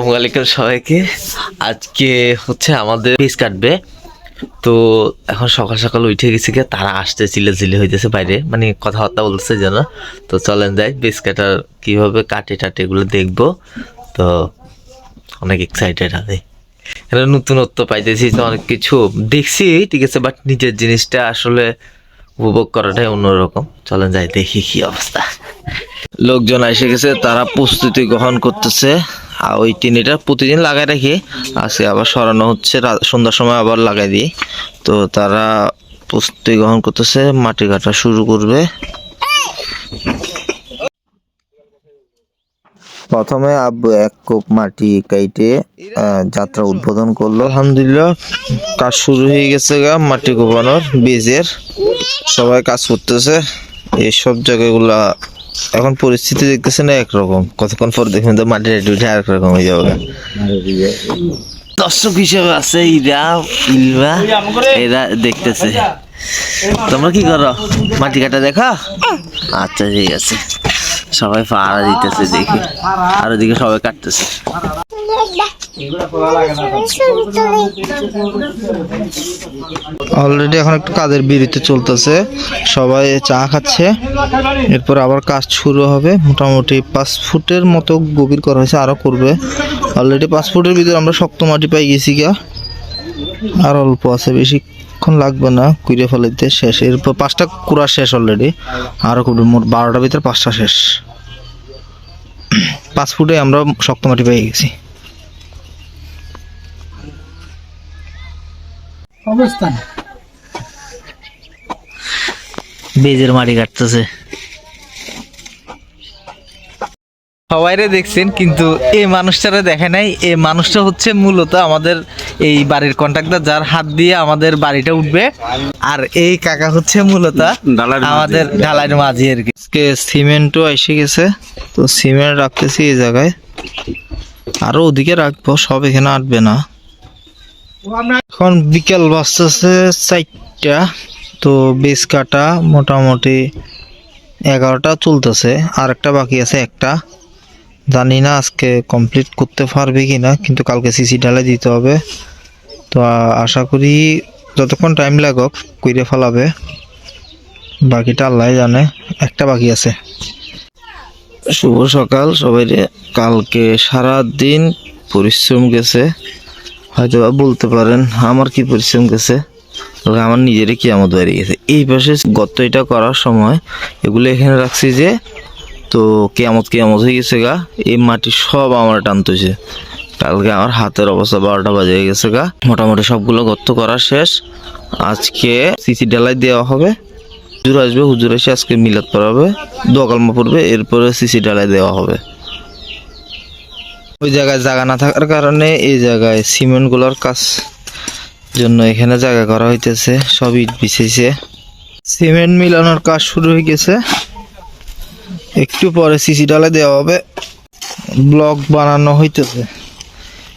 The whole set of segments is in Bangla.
আসসালামাইকুম সবাইকে। আজকে হচ্ছে আমাদের পিস কাটবে। তো এখন সকাল সকাল উঠে গেছি গে তারা আসতে চিলে চিলে হইতেছে বাইরে। মানে কথাবার্তা বলতেছে যেন। তো চলেন যাই, পিস কাটার কীভাবে কাটে টাটে এগুলো দেখব। তো অনেক এক্সাইটেড আমি। এখানে নতুনত্ব পাইতেছি তো অনেক কিছু। দেখছি, ঠিক আছে বাট নিজের জিনিসটা আসলে উপভোগ করাটাই অন্যরকম। চলেন যাই, দেখি কি অবস্থা। লোকজন এসে গেছে, তারা প্রস্তুতি গ্রহণ করতেছে। আর ওই টিনিটা প্রতিদিন লাগাই রাখি। আজকে আবার সরানো হচ্ছে সন্ধ্যার সময় আবার লাগাই দিই। তো তারা প্রস্তুতি গ্রহণ করতেছে, মাটি কাটা শুরু করবে। প্রথমে আব্বু এক কোপ মাটি কাইটে যাত্রা উদ্বোধন করল। আলহামদুলিল্লাহ, কাজ শুরু হয়ে গেছে গা, মাটি কোপানোর বীজের সবাই কাজ করতেছে। এইসব জায়গাগুলা এখন পরিস্থিতি দেখতেছে না একরকম। কতক্ষণ পর দেখবেন তো মাটি টাটি উঠে আরেক রকম হয়ে যাবে। দর্শক হিসেবে আছে ইরা ইলবা এরা দেখতেছে। তোমরা কি করো? মাটি কাটা দেখো? আচ্ছা ঠিক আছে। সবাই পাড়া দিতেছে দেখি। আর ওদিকে সবাই কাটতেছে। অলরেডি এখন একটু কাজের বিরতি চলতেছে। সবাই চা খাচ্ছে। এরপর আবার কাজ শুরু হবে। মোটামুটি পাঁচ ফুটের মতো গভীর করা হয়েছে আরও করবে। অলরেডি পাঁচ ফুটের ভিতরে আমরা শক্ত মাটি পাই গেছি গা। আর অল্প আছে বেশিক্ষণ লাগবে না কুড়ে ফেলাইতে শেষ। এরপর পাঁচটা কুড়া শেষ অলরেডি আরও করবে মোট বারোটার ভিতরে পাঁচটা শেষ। পাঁচ ফুটে আমরা শক্ত মাটি পেয়ে গেছি। অবস্থান বেজের মাটি কাটতেছে। সবাইরে দেখছেন কিন্তু এই মানুষটারে দেখে নাই। এই মানুষটা হচ্ছে মূলত আমাদের এই বাড়ির কন্ট্রাক্টর যার হাত দিয়ে আমাদের বাড়িটা উঠবে। আর এই কাকা হচ্ছে মূলত আমাদের ঢালাইয়ের মাঝি আর কি। আজকে সিমেন্টও এসে গেছে তো সিমেন্ট রাখতেছি এই জায়গায়। আরও ওদিকে রাখব সব এখানে আটবে না। এখন বিকেল বাজতেছে চারটা তো বেশ কাটা মোটামুটি এগারোটা চলতেছে আর একটা বাকি আছে একটা। জানি না আজকে কমপ্লিট করতে পারবে কি না কিন্তু কালকে সিসি ঢালাই দিতে হবে। তো আশা করি যতক্ষণ টাইম লাগক, কইরে ফেলাবে। বাকিটা আল্লাহ জানে, একটা বাকি আছে। শুভ সকাল সবাই কালকে সারা দিন পরিশ্রম গেছে। হয়তো বা বলতে পারেন, আমার কি পরিশ্রম গেছে? আমার নিজেরই কি আমদ বাড়ি গেছে। এই পাশে গত এটা করার সময় এগুলো এখানে রাখছি যে তো কেয়ামত কেয়ামত হয়ে গেছে গা, এই মাটি সব আমার টানতেছে। কালকে আমার হাতের অবস্থা বারোটা বাজে গেছে গা। মোটামুটি সবগুলো গর্ত করা শেষ। আজকে সিসি ডালাই দেওয়া হবে। হুজুর আসবে, হুজুর এসে আজকে মিলাদ পড়াবে দোকালমা পড়বে, এরপরে সিসি ডালাই দেওয়া হবে। ওই জায়গায় জায়গা না থাকার কারণে এই জায়গায় সিমেন্টগুলোর কাজ জন্য এখানে জায়গা করা হইতেছে, সব ইট বিছাইছে সিমেন্ট মিলানোর কাজ শুরু হয়ে গেছে। একটু পরে সিসি ডালে দেওয়া হবে। ব্লক বানানো হইতেছে।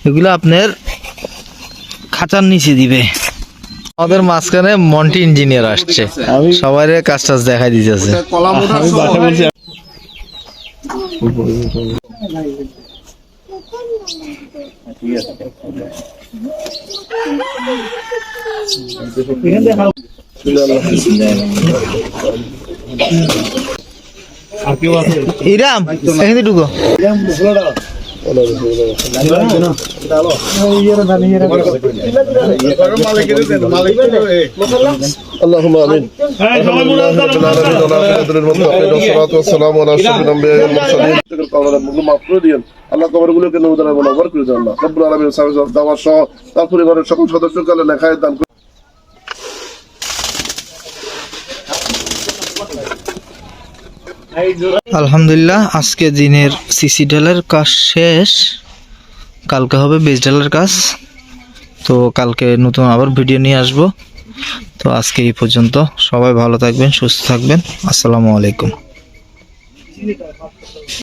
এগুলো আপনার খাঁচার নিচে দিবে। আমাদের মাঝখানে মন্টি ইঞ্জিনিয়ার আসছে। সবাই কাজ টাজ দেখাই দিতেছে। ইরাম এখানে ঢুকো اللهم امين الحمد لله رب العالمين والعاقبة للمتقين والصلاة والسلام على اشرف الانبياء والمرسلين মাফ করে দিয়েন আল্লাহ কবরগুলোকে নবুদানা বরাবর করে দেন আল্লাহ রব্বুল আলামিন সাহেব দাওয়া সহ তার পরিবারের সকল সদস্যকে আল্লাহ লেখায় দান আলহামদুলিল্লাহ, আজকে দিনের সিসি ডালের কাজ শেষ। কালকে হবে বেজ ডালের কাজ। তো কালকে নতুন আবার ভিডিও নিয়ে আসব। তো আজকে এই পর্যন্ত। সবাই ভালো থাকবেন, সুস্থ থাকবেন। আসসালামু আলাইকুম।